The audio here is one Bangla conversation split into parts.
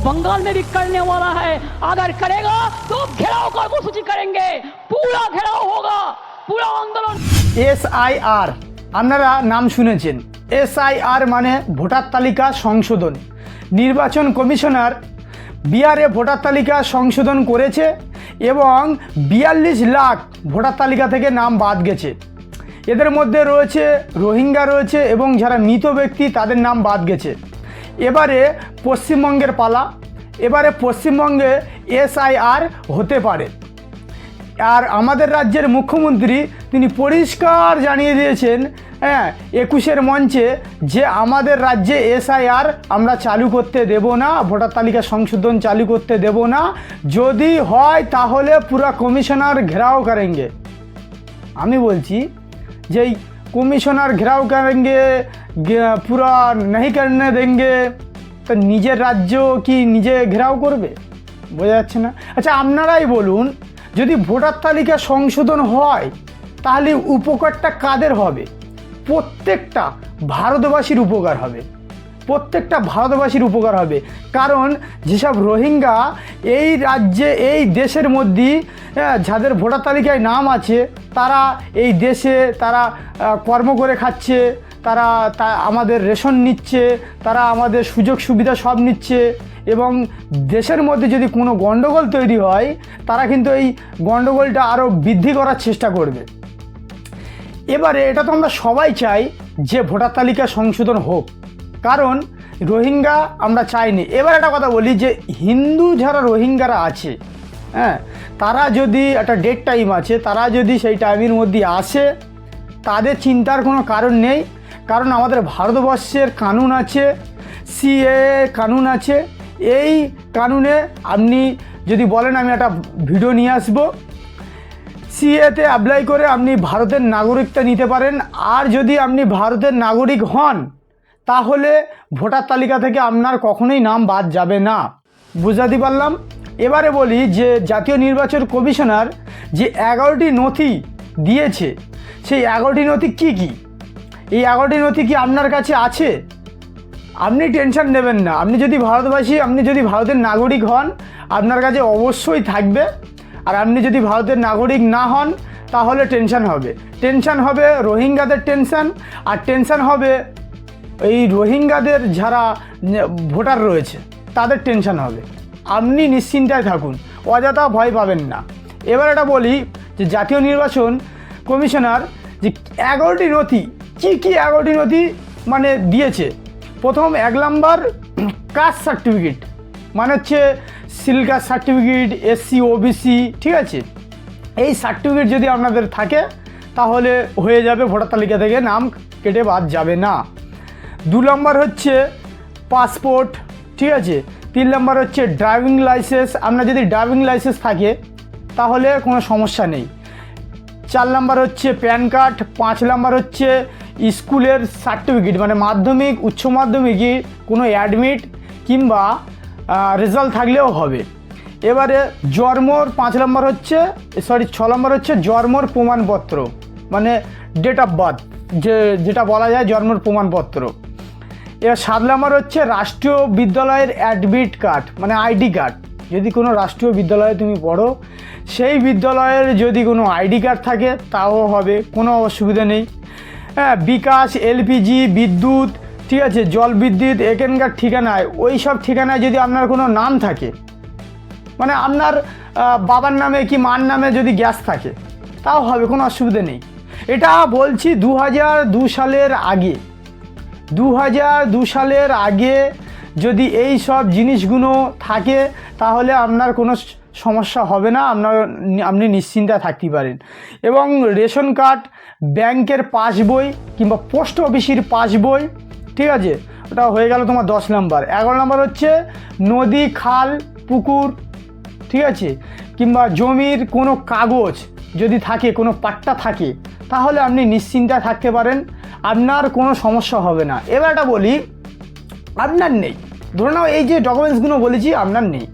बंगाल में भी करने वाला है अगर करेगा तो घेराव कर्मसूची करेंगे पूरा घेराव होगा पूरा आंदोलन এসআইআর আপনারা নাম শুনেছেন এসআইআর মানে ভোটার তালিকা সংশোধন নির্বাচন কমিশনার বিহারে ভোটার তালিকা সংশোধন করেছে এবং বিয়াল্লিশ লাখ ভোটার তালিকা থেকে নাম বাদ গেছে এদের মধ্যে রয়েছে রোহিঙ্গা রয়েছে এবং যারা মৃত ব্যক্তি তাদের নাম বাদ গেছে এবারে পশ্চিমবঙ্গের পালা, এবারে পশ্চিমবঙ্গে এসআইআর হতে পারে। আর আমাদের রাজ্যের মুখ্যমন্ত্রী তিনি পরিষ্কার জানিয়ে দিয়েছেন হ্যাঁ একুশের মঞ্চে যে আমাদের রাজ্যে এসআইআর আমরা চালু করতে দেব না, ভোটার তালিকা সংশোধন চালু করতে দেব না, যদি হয় তাহলে পুরা কমিশনার ঘেরাও করেঙ্গে। আমি বলছি যে কমিশনার ঘেরাও করেনগে পুরা নেই করনে দেনগে। তো নিজের রাজ্য কি নিজে ঘেরাও করবে? বোঝা যাচ্ছে না। আচ্ছা আপনারাই বলুন, যদি ভোটার তালিকা সংশোধন হয়, তাহলে উপকারটা কাদের হবে? প্রত্যেকটা ভারতবাসীর উপকার হবে। প্রত্যেকটা ভারতবাসীর উপকার হবে। কারণ যেসব রোহিঙ্গা এই রাজ্যে, এই দেশের মধ্যে হ্যাঁ, যাদের ভোটার তালিকায় নাম আছে তারা এই দেশে তারা কর্ম করে খাচ্ছে, তারা তা, আমাদের রেশন নিচ্ছে, তারা আমাদের সুযোগ সুবিধা সব নিচ্ছে এবং দেশের মধ্যে যদি কোনো গণ্ডগোল তৈরি হয়, তারা কিন্তু এই গণ্ডগোলটা আরও বৃদ্ধি করার চেষ্টা করবে। এবারে এটা তো আমরা সবাই চাই যে ভোটার তালিকা সংশোধন হোক। কারণ রোহিঙ্গা আমরা চাইনি। এবার একটা কথা বলি যে হিন্দু যারা রোহিঙ্গারা আছে হ্যাঁ তারা যদি একটা ডেট টাইম আছে, তারা যদি সেই টাইমের মধ্যে আসে, তাদের চিন্তার কোনো কারণ নেই। কারণ আমাদের ভারতবর্ষের কানুন আছে সিএ কানুন আছে। এই কানুনে আপনি যদি বলেন, আমি একটা ভিডিও নিয়ে আসব। সিএতে অ্যাপ্লাই করে আপনি ভারতের নাগরিকতা নিতে পারেন। আর যদি আপনি ভারতের নাগরিক হন, তাহলে ভোটার তালিকা থেকে আপনার কখনোই নাম বাদ যাবে না। বুঝাতে পারলাম? এবারে বলি যে জাতীয় নির্বাচন কমিশনার যে এগারোটি নথি দিয়েছে, সেই এগারোটি নথি কি কি? এই এগারোটি নথি কি আপনার কাছে আছে? আপনি টেনশন নেবেন না। আপনি যদি ভারতবাসী, আপনি যদি ভারতের নাগরিক হন, আপনার কাছে অবশ্যই থাকবে। আর আপনি যদি ভারতের নাগরিক না হন, তাহলে টেনশন হবে। টেনশন হবে রোহিঙ্গাদের টেনশন, আর টেনশন হবে এই রোহিঙ্গাদের যারা ভোটার রয়েছে, তাদের টেনশন হবে। আপনি নিশ্চিন্তায় থাকুন, অযথা ভয় পাবেন না। এবার এটা বলি যে জাতীয় নির্বাচন কমিশনার যে এগারোটি নথি, কী কী এগারোটি নথি মানে দিয়েছে? প্রথম এক নাম্বার কাস্ট সার্টিফিকেট মানে হচ্ছে seal caste certificate SC OBC ঠিক আছে? এই সার্টিফিকেট যদি আপনাদের থাকে, তাহলে হয়ে যাবে ভোটার তালিকা থেকে, নাম কেটে বাদ যাবে না। দু নম্বর হচ্ছে পাসপোর্ট, ঠিক আছে? তিন নম্বর হচ্ছে ড্রাইভিং লাইসেন্স আপনার যদি ড্রাইভিং লাইসেন্স থাকে, তাহলে কোনো সমস্যা নেই। চার নাম্বার হচ্ছে প্যান কার্ড। পাঁচ নাম্বার হচ্ছে স্কুলের সার্টিফিকেট মানে মাধ্যমিক, উচ্চ মাধ্যমিকই কোনো অ্যাডমিট কিংবা রেজাল্ট থাকলেও হবে। এবারে জন্মর পাঁচ নম্বর হচ্ছে সরি ছ নম্বর হচ্ছে জন্মর প্রমাণপত্র মানে ডেট অফ বার্থ যে, যেটা বলা যায় জন্মের প্রমাণপত্র। এবার সাত নম্বর হচ্ছে রাষ্ট্রীয় বিদ্যালয়ের অ্যাডমিট কার্ড মানে আইডি কার্ড। যদি কোনো রাষ্ট্রীয় বিদ্যালয়ে তুমি পড়ো, সেই বিদ্যালয়ের যদি কোনো আইডি কার্ড থাকে, তাও হবে, কোনো অসুবিধা নেই। হ্যাঁ বিকাশ, এলপিজি, বিদ্যুৎ, ঠিক আছে, জল বিদ্যুৎ, এখানকার ঠিকানায়, ওই সব ঠিকানায় যদি আপনার কোনো নাম থাকে মানে আপনার বাবার নামে কি মার নামে যদি গ্যাস থাকে, তাও হবে, কোনো অসুবিধা নেই। এটা বলছি দু সালের আগে। দু দু সালের আগে যদি এই সব জিনিসগুলো থাকে, তাহলে আপনার কোনো সমস্যা হবে না। আপনার, আপনি নিশ্চিন্তায় থাকতে পারেন। এবং রেশন কার্ড, ব্যাংকের পাসবই কিংবা পোস্ট অফিসের পাসবই, ঠিক আছে? ওটা হয়ে গেল তোমার দশ নাম্বার। এগারো নাম্বার হচ্ছে নদী, খাল, পুকুর, ঠিক আছে? কিংবা জমির কোনো কাগজ যদি থাকে, কোনো পাট্টা থাকে, তাহলে আপনি নিশ্চিন্তায় থাকতে পারেন। আপনার কোনো সমস্যা হবে না। এবার এটা বলি, আপনার নেই। ধরে নাও এই যে ডকুমেন্টসগুলো বলেছি, আপনার নেই।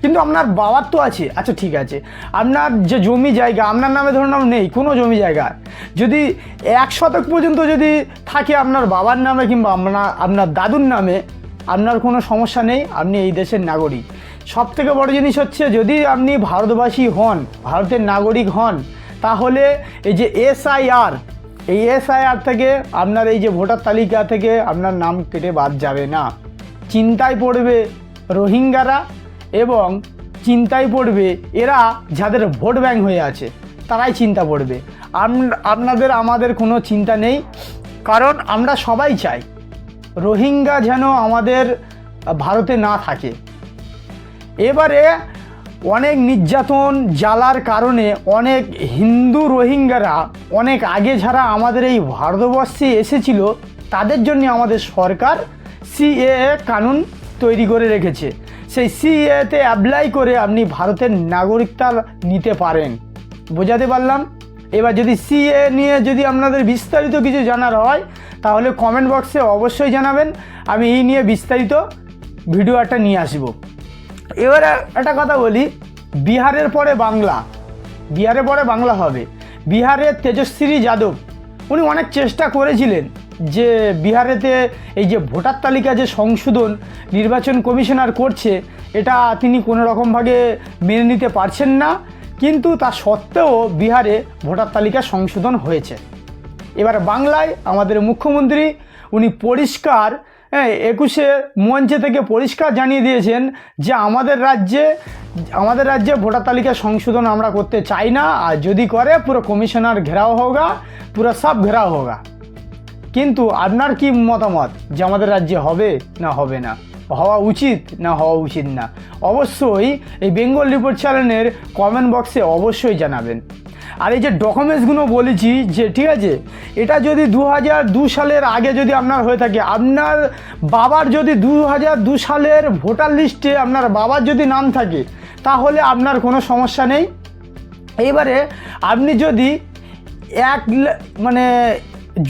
কিন্তু আপনার বাবার তো আছে। আচ্ছা ঠিক আছে। আপনার যে জমি জায়গা, আপনার নামে ধরে নাও নেই, কোনো জমি জায়গা। যদি এক শতক পর্যন্ত যদি থাকে আপনার বাবার নামে কিংবা আপনার আপনার দাদুর নামে, আপনার কোনো সমস্যা নেই, আপনি এই দেশের নাগরিক। সব থেকে বড় জিনিস হচ্ছে, যদি আপনি ভারতবাসী হন, ভারতের নাগরিক হন, তাহলে এই যে এসআইআর এই এসআইআর থেকে আপনার এই যে ভোটার তালিকা থেকে আপনার নাম কেটে বাদ যাবে না। চিন্তায় পড়বে রোহিঙ্গারা এবং চিন্তায় পড়বে এরা যাদের ভোট ব্যাংক হয়ে আছে, তারাই চিন্তা পড়বে আপনাদের, আমাদের কোনো চিন্তা নেই, কারণ আমরা সবাই চাই রোহিঙ্গা যেন আমাদের ভারতে না থাকে। এবারে অনেক নির্যাতন জ্বালার কারণে অনেক হিন্দু রোহিঙ্গারা অনেক আগে যারা আমাদের এই ভারতবর্ষে এসেছিল, তাদের জন্য আমাদের সরকার সিএএ কানুন তৈরি করে রেখেছে। সেই সিএতে অ্যাপ্লাই করে আপনি ভারতের নাগরিকতা নিতে পারেন। বোঝাতে পারলাম? এবার যদি সিএ নিয়ে যদি আপনাদের বিস্তারিত কিছু জানার হয়, তাহলে কমেন্ট বক্সে অবশ্যই জানাবেন। আমি এই নিয়ে বিস্তারিত ভিডিও একটা নিয়ে আসব। এবারে একটা কথা বলি, বিহারের পরে বাংলা, বিহারের পরে বাংলা হবে। বিহারের তেজস্বী যাদব, উনি অনেক চেষ্টা করেছিলেন যে বিহারেতে এই যে ভোটার তালিকা যে সংশোধন নির্বাচন কমিশনার করছে, এটা তিনি কোনো রকমভাবে মেনে নিতে পারছেন না, কিন্তু তা সত্ত্বেও বিহারে ভোটার তালিকা সংশোধন হয়েছে। এবার বাংলায় আমাদের মুখ্যমন্ত্রী, উনি পরিষ্কার হ্যাঁ একুশে মঞ্চে থেকে পরিষ্কার জানিয়ে দিয়েছেন যে আমাদের রাজ্যে আমাদের রাজ্যে ভোটার তালিকা সংশোধন আমরা করতে চাই না, আর যদি করে পুরো কমিশনার ঘেরাও হোগা, পুরো সব ঘেরাও হোগা। কিন্তু আপনার কি মতামত যে আমাদের রাজ্যে হবে না হবে না? হওয়া উচিত না হওয়া উচিত না? অবশ্যই এই বেঙ্গল রিপোর্ট চ্যানেলের কমেন্ট বক্সে অবশ্যই জানাবেন। আর এই যে ডকুমেন্টসগুলো বলেছি যে, ঠিক আছে? এটা যদি দু হাজার দু সালের আগে যদি আপনার হয়ে থাকে, আপনার বাবার যদি দু হাজার দু সালের ভোটার লিস্টে আপনার বাবার যদি নাম থাকে, তাহলে আপনার কোনো সমস্যা নেই। এইবারে আপনি যদি এক মানে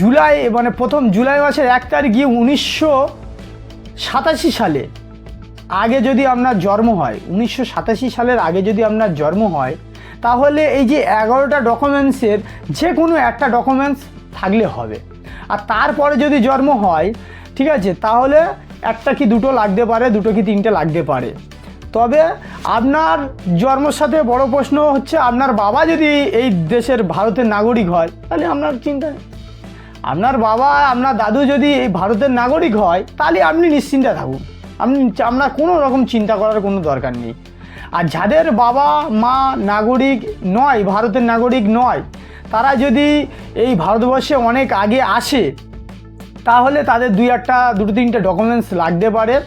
জুলাই মানে প্রথম জুলাই মাসের এক তারিখে উনিশশো সাতাশি সালে আগে যদি আপনার জন্ম হয়, উনিশশো সাতাশি সালের আগে যদি আপনার জন্ম হয়, তাহলে এই যে এগারোটা ডকুমেন্টসের যে কোনো একটা ডকুমেন্টস থাকলে হবে আর তারপরে যদি জন্ম হয়, ঠিক আছে, তাহলে একটা কি দুটো লাগতে পারে, দুটো কি তিনটে লাগতে পারে তবে আপনার জন্মের সাথে বড় প্রশ্ন হচ্ছে, আপনার বাবা যদি এই দেশের ভারতের নাগরিক হয়, তাহলে আপনার চিন্তা। আপনার বাবা, আপনার দাদু যদি এই ভারতের নাগরিক হয়, তাহলে আপনি নিশ্চিন্তে থাকুন। আপনি আপনার কোনো রকম চিন্তা করার কোনো দরকার নেই। আর যাদের বাবা, মা নাগরিক নয়, ভারতের নাগরিক নয়, তারা যদি এই ভারতবর্ষে অনেক আগে আসে, তাহলে তাদের দুই একটা, দুটো তিনটে ডকুমেন্টস লাগতে পারে।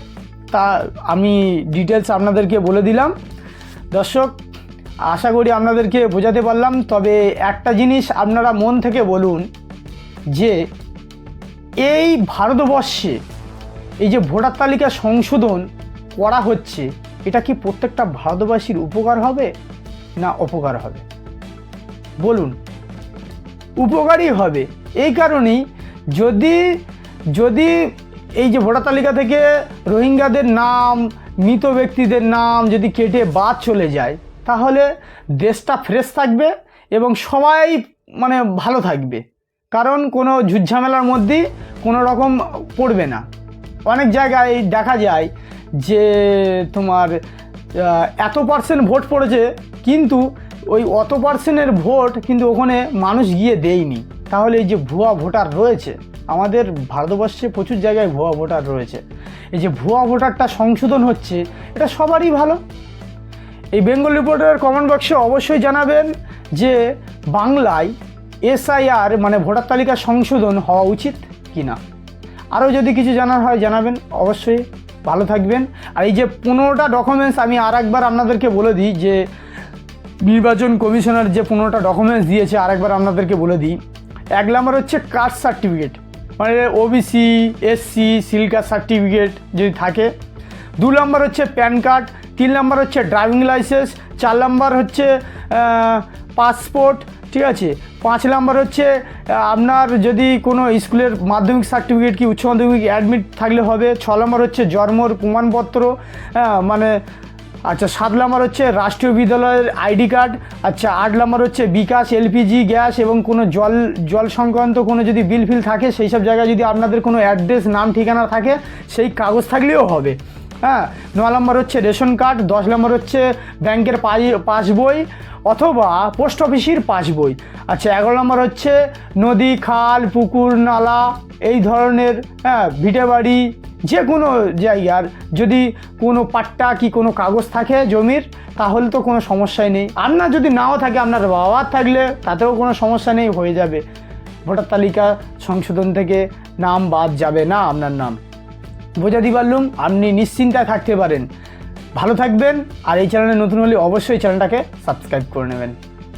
তা আমি ডিটেলস আপনাদেরকে বলে দিলাম। দর্শক, আশা করি আপনাদেরকে বোঝাতে পারলাম। তবে একটা জিনিস আপনারা মন থেকে বলুন যে এই ভারতবর্ষে এই যে ভোটার তালিকা সংশোধন করা হচ্ছে, এটা কি প্রত্যেকটা ভারতবাসীর উপকার হবে না অপকার হবে? বলুন। উপকারই হবে। এই কারণেই যদি যদি এই যে ভোটার তালিকা থেকে রোহিঙ্গাদের নাম, মৃত ব্যক্তিদের নাম যদি কেটে বাদ চলে যায়, তাহলে দেশটা ফ্রেশ থাকবে এবং সবাই মানে ভালো থাকবে। কারণ কোনো ঝুটঝামেলার মধ্যেই কোনো রকম পড়বে না। অনেক জায়গায় দেখা যায় যে তোমার এত পার্সেন্ট ভোট পড়েছে, কিন্তু ওই অত পার্সেন্টের ভোট কিন্তু ওখানে মানুষ গিয়ে দেয়নি। তাহলে এই যে ভুয়া ভোটার রয়েছে, আমাদের ভারতবর্ষে প্রচুর জায়গায় ভুয়া ভোটার রয়েছে। এই যে ভুয়া ভোটারটা সংশোধন হচ্ছে, এটা সবারই ভালো। এই বেঙ্গল রিপোর্টের কমেন্ট বক্সে অবশ্যই জানাবেন যে বাংলায় এসআইআর মানে ভোটার তালিকা সংশোধন হওয়া উচিত কি না আরও যদি কিছু জানার হয় জানাবেন, অবশ্যই। ভালো থাকবেন। আর এই যে পনেরোটা ডকুমেন্টস আমি আর একবার আপনাদেরকে বলে দিই, যে নির্বাচন কমিশনার যে পনেরোটা ডকুমেন্টস দিয়েছে, আরেকবার আপনাদেরকে বলে দিই। এক নম্বর হচ্ছে কাস্ট সার্টিফিকেট মানে ওবিসি এসসি সিলকা সার্টিফিকেট যদি থাকে। দু নম্বর হচ্ছে প্যান কার্ড, তিন নম্বর হচ্ছে ড্রাইভিং লাইসেন্স, চার নম্বর হচ্ছে পাসপোর্ট ঠিক আছে। পাঁচ নাম্বার হচ্ছে আপনার যদি কোনো স্কুলের মাধ্যমিক সার্টিফিকেট কি উচ্চ মাধ্যমিক অ্যাডমিট থাকলে হবে। ছ নম্বর হচ্ছে জন্মর প্রমাণপত্র হ্যাঁ, মানে আচ্ছা সাত নম্বর হচ্ছে রাষ্ট্রীয় বিদ্যালয়ের আইডি কার্ড আচ্ছা আট নম্বর হচ্ছে বিকাশ এলপিজি গ্যাস এবং কোনো জল জল সংক্রান্ত কোনো যদি বিল ফিল থাকে সেই সব জায়গায় যদি আপনাদের কোনো অ্যাড্রেস নাম ঠিকানা থাকে সেই কাগজ থাকলেও হবে। হ্যাঁ ন নম্বর হচ্ছে রেশন কার্ড, দশ নম্বর হচ্ছে ব্যাংকের পাসবই অথবা পোস্ট অফিসের পাসবই আচ্ছা এগারো নম্বর হচ্ছে নদী, খাল, পুকুর, নালা এই ধরনের হ্যাঁ ভিটে বাড়ি যে কোনো জায়গার যদি কোনো পাট্টা কি কোনো কাগজ থাকে জমির, তাহলে তো কোনো সমস্যাই নেই। আপনার যদি নাও থাকে, আপনার বাবার থাকলে তাতেও কোনো সমস্যা নেই, হয়ে যাবে। ভোটার তালিকা সংশোধন থেকে নাম বাদ যাবে না আপনার নাম। বোঝাতে পারলুম, আপনি নিশ্চিন্তায় থাকতে পারেন। ভালো থাকবেন, আর এই চ্যানেলে নতুন হলে অবশ্যই চ্যানেলটাকে সাবস্ক্রাইব করে নেবেন।